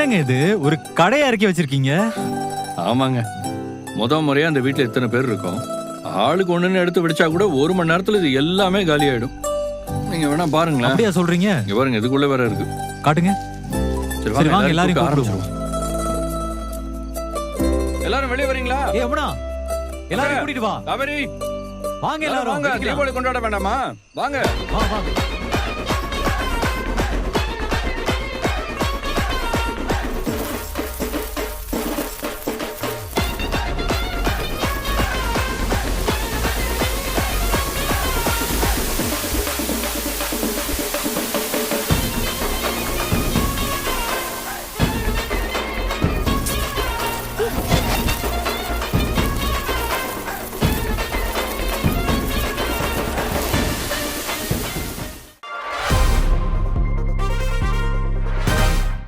என்னங்க இது? ஒரு கடையை இறக்கி வச்சிருக்கீங்க? ஆமாங்க. முத முறையா அந்த வீட்டுல எத்தனை பேர் இருக்கோம். ஆளுக்கு ஒண்ணுன்னு எடுத்து பிடிச்சா கூட ஒரு மணி நேரத்துல இது எல்லாமே காலி ஆயிடும் நீங்க வேணா பாருங்களேன். அப்படியா சொல்றீங்க? இங்க பாருங்க இதுக்குள்ள வேற இருக்கு. காட்டுங்க. சரி சரி வாங்க எல்லாரும் கூப்பிடுவோம். எல்லாரும் வெளியே வரீங்களா? ஏ அம்மனா எல்லாரும் கூட்டிட்டு வா. காவேரி. வாங்க எல்லாரும் வாங்க தீபாவளி கொண்டாட வேண்டாமா? வாங்க. வா வாங்க.